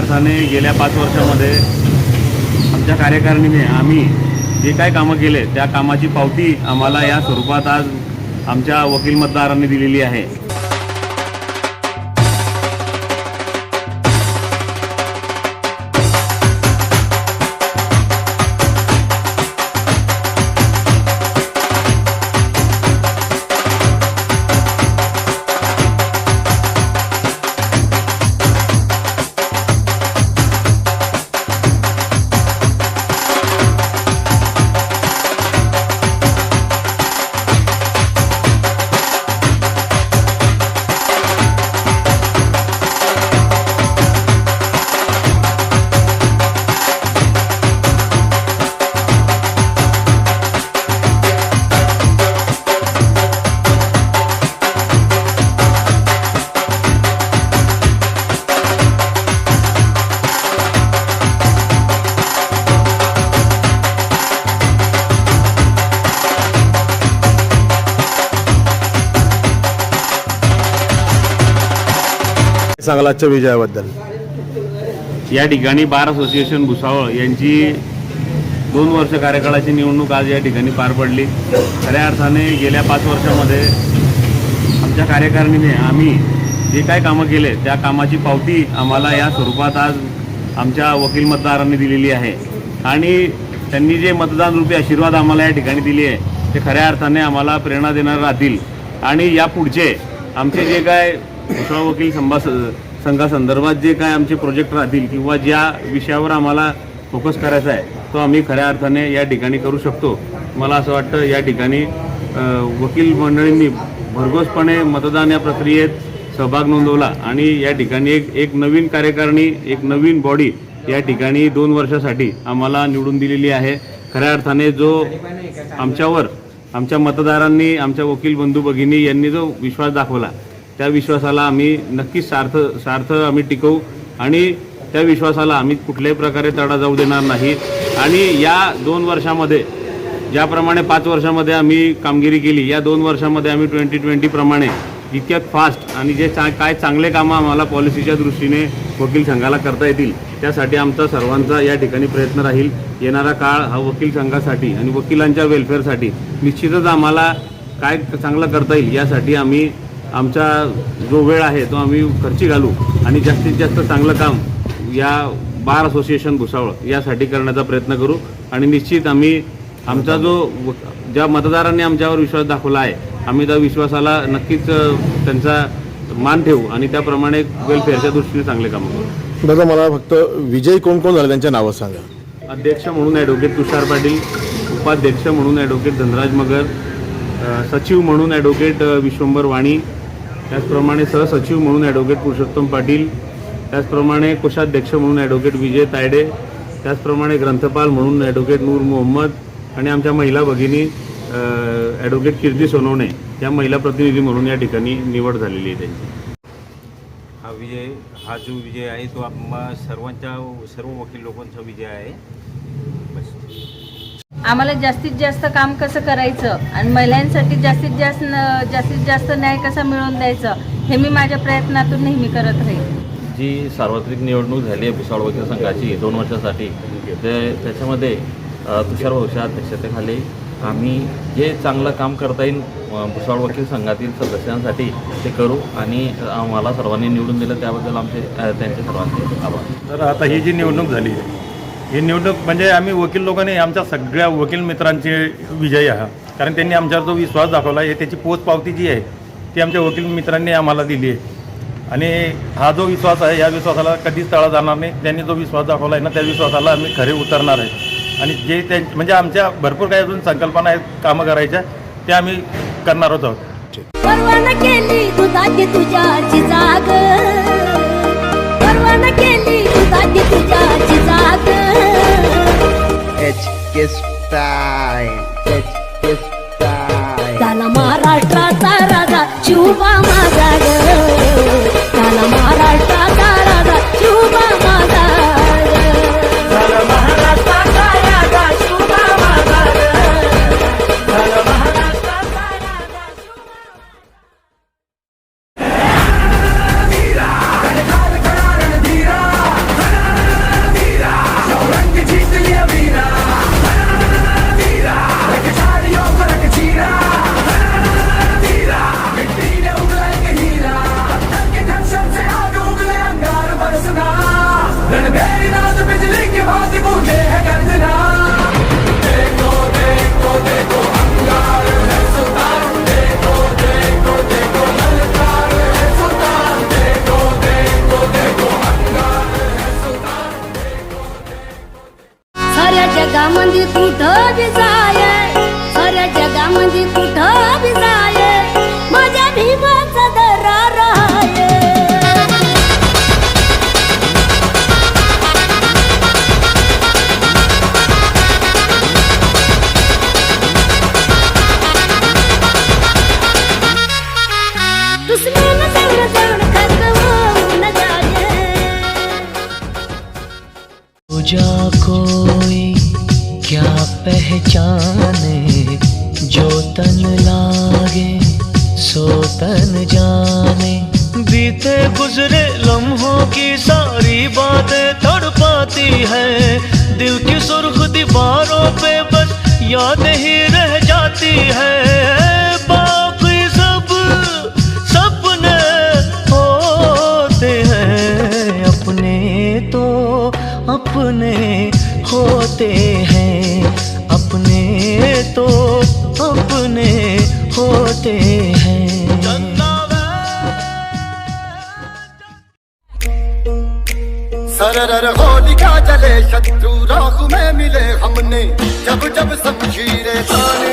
अर्थाने गेल्या पाच वर्षामध्ये आमच्या कार्यकारिणीने आम्ही जे काय कामं केले त्या कामाची पावती आम्हाला या स्वरूपात आज आमच्या वकील मतदारांनी दिलेली आहे. सांगाल आजच्या विजयाबद्दल? या ठिकाणी बार असोसिएशन भुसावळ यांची दोन वर्ष कार्यकाळाची निवडणूक आज या ठिकाणी पार पडली. खऱ्या अर्थाने गेल्या पाच वर्षामध्ये आमच्या कार्यकारिणीने आम्ही जे काय कामं केले त्या कामाची पावती आम्हाला या स्वरूपात आज आमच्या वकील मतदारांनी दिलेली आहे. आणि त्यांनी जे मतदान रूपी आशीर्वाद आम्हाला या ठिकाणी दिली आहे ते खऱ्या अर्थाने आम्हाला प्रेरणा देणार राहतील. आणि या पुढचे आमचे जे काय भुसावळ वकील संभास संघासंदर्भात जे काय आमचे प्रोजेक्ट राहतील किंवा ज्या विषयावर आम्हाला फोकस करायचा आहे तो आम्ही खऱ्या अर्थाने या ठिकाणी करू शकतो. मला असं वाटतं या ठिकाणी वकील मंडळींनी भरघोसपणे मतदान या प्रक्रियेत सहभाग नोंदवला आणि या ठिकाणी एक एक नवीन कार्यकारिणी एक नवीन बॉडी या ठिकाणी दोन वर्षासाठी आम्हाला निवडून दिलेली आहे. खऱ्या अर्थाने जो आमच्यावर आमच्या मतदारांनी आमच्या वकील बंधू भगिनी यांनी जो विश्वास दाखवला त्या विश्वासाला आम्ही नक्कीच सार्थ सार्थ आम्ही टिकवू आणि त्या विश्वासाला आम्ही कुठल्याही प्रकारे तडा जाऊ देणार नाही. आणि या दोन वर्षामध्ये ज्याप्रमाणे पाच वर्षामध्ये आम्ही कामगिरी केली या दोन वर्षामध्ये आम्ही ट्वेंटी ट्वेंटीप्रमाणे इतक्यात फास्ट आणि जे चा काय चांगले कामं आम्हाला पॉलिसीच्या दृष्टीने वकील संघाला करता येतील त्यासाठी आमचा सर्वांचा या ठिकाणी प्रयत्न राहील. येणारा काळ हा वकील संघासाठी आणि वकिलांच्या वेलफेअरसाठी निश्चितच आम्हाला काय चांगलं करता येईल यासाठी आम्ही आमचा जो वेळ आहे तो आम्ही खर्ची घालू आणि जास्तीत जास्त चांगलं काम या बार असोसिएशन भुसावळ यासाठी करण्याचा प्रयत्न करू आणि निश्चित आम्ही आमचा जो ज्या मतदारांनी आमच्यावर विश्वास दाखवला आहे आम्ही त्या विश्वासाला नक्कीच त्यांचा मान ठेवू आणि त्याप्रमाणे वेलफेअरच्या दृष्टीने चांगले कामं करू. दादा मला फक्त विजय कोण कोण झाले त्यांच्या नावं सांगा. अध्यक्ष म्हणून ॲडव्होकेट तुषार पाटील उपाध्यक्ष म्हणून ॲडव्होकेट धनराज मगर सचिव म्हणून ॲडव्होकेट विश्वंभर वाणी त्याचप्रमाणे सहसचिव म्हणून ॲडव्होकेट पुरुषोत्तम पाटील त्याचप्रमाणे कोषाध्यक्ष म्हणून ॲडव्होकेट विजय तायडे त्याचप्रमाणे ग्रंथपाल म्हणून ॲडव्होकेट नूर मोहम्मद आणि आमच्या महिला भगिनी ॲडव्होकेट कीर्ती सोनवणे या महिला प्रतिनिधी म्हणून या ठिकाणी निवड झालेली आहे त्यांची. हा विजय हा जो विजय आहे तो आम्हा सर्वांच्या सर्व वकील लोकांचा विजय आहे. बस. आम्हाला जास्तीत जास्त काम कसं करायचं? आणि महिलांसाठी जास्तीत जास्त जास्तीत जास्त न्याय कसा मिळवून द्यायचं? हे मी माझ्या प्रयत्नातून नेहमी करत राहील जी सार्वत्रिक निवडणूक झाली आहे भुसावळ वकील संघाची दोन वर्षासाठी ते त्याच्यामध्ये तुषार भाऊच्या अध्यक्षतेखाली आम्ही जे चांगलं काम करता येईल अ, भुसावळ वकील संघातील सदस्यांसाठी ते करू आणि आम्हाला सर्वांनी निवडून दिलं त्याबद्दल आमचे त्यांचे सर्वांचे आभार. तर आता ही जी निवडणूक झाली आहे हे निवडणूक म्हणजे आम्ही वकील लोकांनी आमच्या सगळ्या वकील मित्रांचे विजयी आहात. कारण त्यांनी आमच्यावर जो विश्वास दाखवला आहे त्याची पोचपावती जी आहे ती आमच्या वकील मित्रांनी आम्हाला दिली आहे. आणि हा जो विश्वास आहे या विश्वासाला कधीच तळा जाणार नाही. त्यांनी जो विश्वास दाखवला आहे ना त्या विश्वासाला आम्ही खरे उतरणार आहे. आणि जे त्यां म्हणजे आमच्या भरपूर काही अजून संकल्पना आहेत कामं करायच्या त्या आम्ही करणार आहोत. तुझ्या जाग. केली vamos. de tudo बस याद ही रह जाती है। बाकी सब सपने होते हैं। अपने तो अपने होते हैं। अपने तो अपने होते हैं। सरर होलिका जले, शत्रु राहु में मिले जब जब सब शमशीरें ताने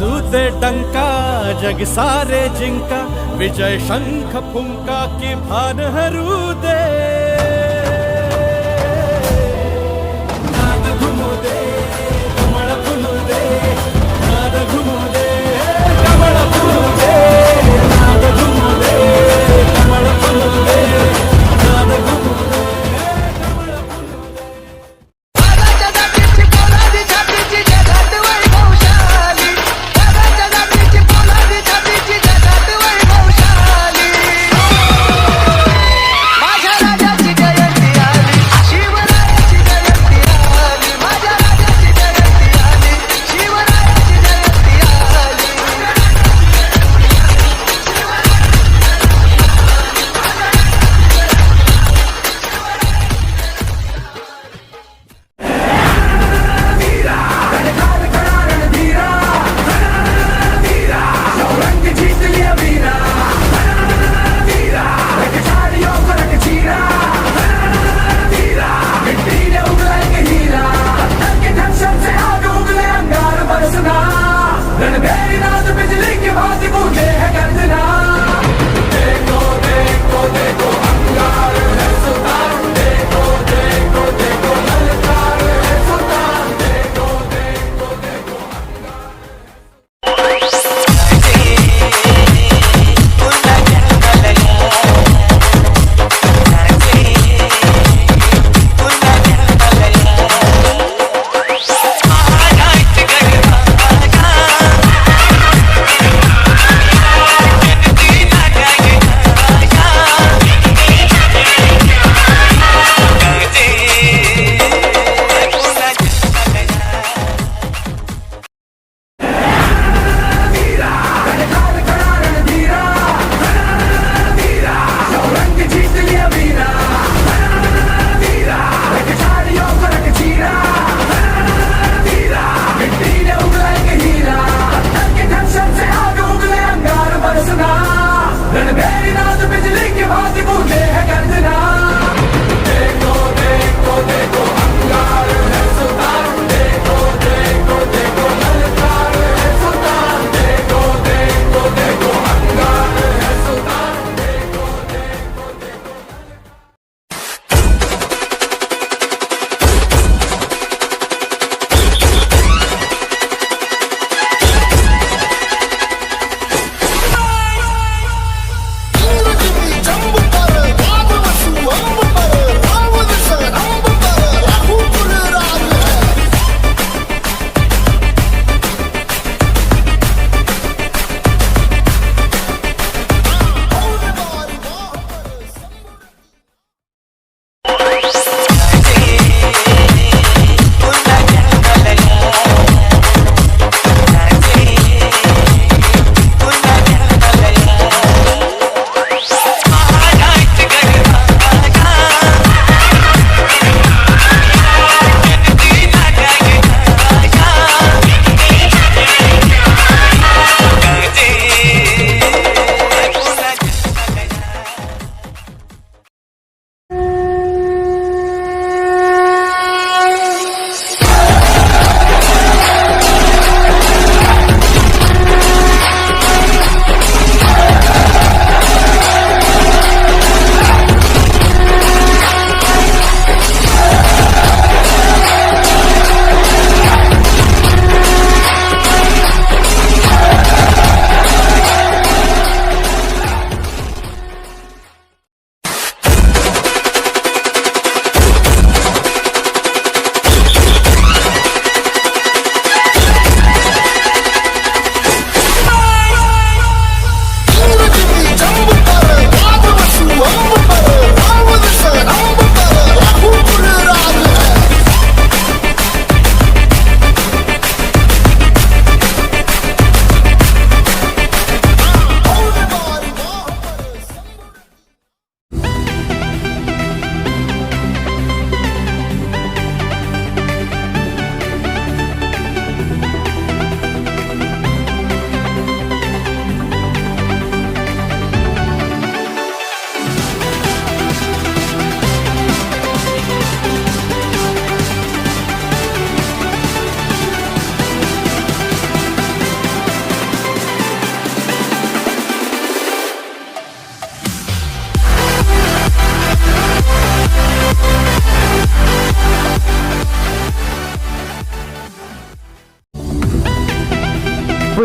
वाजू डंका जग सारे जिंका विजय शंख फुंका की भान हरू दे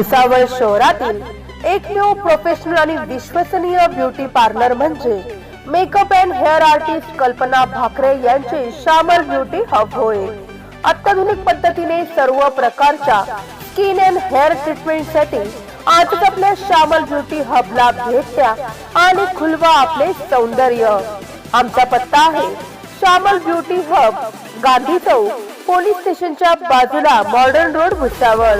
भुसावळ शहरातील एकमेव प्रोफेशनल आणि विश्वसनीय ब्युटी पार्लर म्हणजे makeup and hair artist Kalpana Bhakare यांचे श्यामल ब्युटी हब होय. अत्याधुनिक पद्धतीने सर्व प्रकारच्या स्किन अँड हेअर ट्रीटमेंटसाठी आजच आपल्या श्यामल ब्युटी हबला भेट द्या आणि खुलवा आपले सौंदर्य. आमचा पत्ता आहे Shyamal beauty hub Gandhi Chowk police स्टेशनच्या बाजूला modern road Bhusawal.